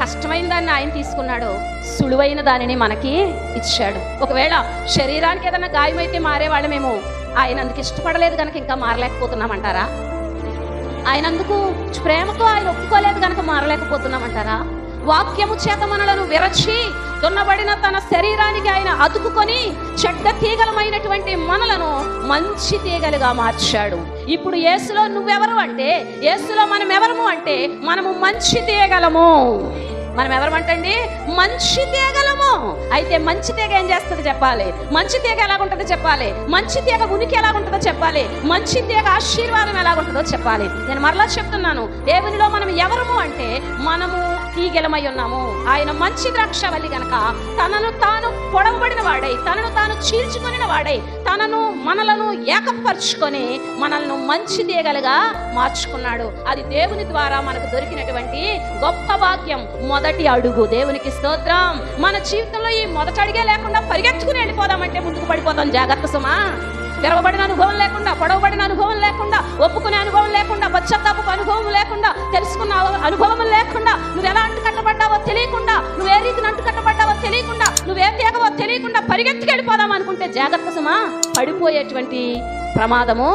కష్టమైన దాన్ని ఆయన తీసుకున్నాడు సులువైన దానిని మనకి ఇచ్చాడు. ఒకవేళ శరీరానికి ఏదైనా గాయమైతే మారేవాళ్ళమేమో ఆయన అందుకు ఇష్టపడలేదు కనుక ఇంకా మారలేకపోతున్నామంటారా? ఆయన అందుకు ప్రేమతో ఆయన ఒప్పుకోలేదు కనుక మారలేకపోతున్నామంటారా? వాక్యము చేత మనలను విరచి దున్నబడిన తన శరీరానికి ఆయన అతుకుకొని చెడ్డ తీగలమైనటువంటి మనలను మంచి తీగలుగా మార్చాడు. ఇప్పుడు యేసులో నువ్వెవరు అంటే యేసులో మనం ఎవరము అంటే మనము మంచి తీయగలము మనం ఎవరమంటండి మంచి తీగలము. అయితే మంచి తీగ ఏం చేస్తుంది చెప్పాలి? మంచి తీగ ఎలాగుంటుందో చెప్పాలి. మంచి తీగ ఉనికి ఎలాగుంటుందో చెప్పాలి. మంచి తీగ ఆశీర్వాదం ఎలాగుంటుందో చెప్పాలి. నేను మరలా చెప్తున్నాను దేవునిలో మనం ఎవరము అంటే మనము తీగలమై ఉన్నాము. ఆయన మంచి ద్రాక్షవల్లి గనక తనను తాను పొడవబడిన వాడై తనను తాను చీల్చుకొనిన వాడై తనను మనలను ఏకపరుచుకొని మనల్ని మంచి తీగలుగా మార్చుకున్నాడు. అది దేవుని ద్వారా మనకు దొరికినటువంటి గొప్ప వాక్యం. మొదటి అడుగు. దేవునికి స్తోత్రం. మన జీవితంలో ఈ మొదటి అడిగే లేకుండా పరిగెత్తుకుని వెళ్ళిపోదామంటే ముందుకు పడిపోతాం. జాగ్రత్త సుమా. తెరవబడిన అనుభవం లేకుండా పొడవబడిన అనుభవం లేకుండా ఒప్పుకునే అనుభవం లేకుండా పశ్చాత్తాపపు అనుభవం లేకుండా తెలుసుకున్న అనుభవం లేకుండా నువ్వు ఎలాంటి తెలియకుండా పరిగెత్తుకెళ్ళిపోదాం అనుకుంటే జాగ్రత్త సుమా. పడిపోయేటువంటి ప్రమాదము.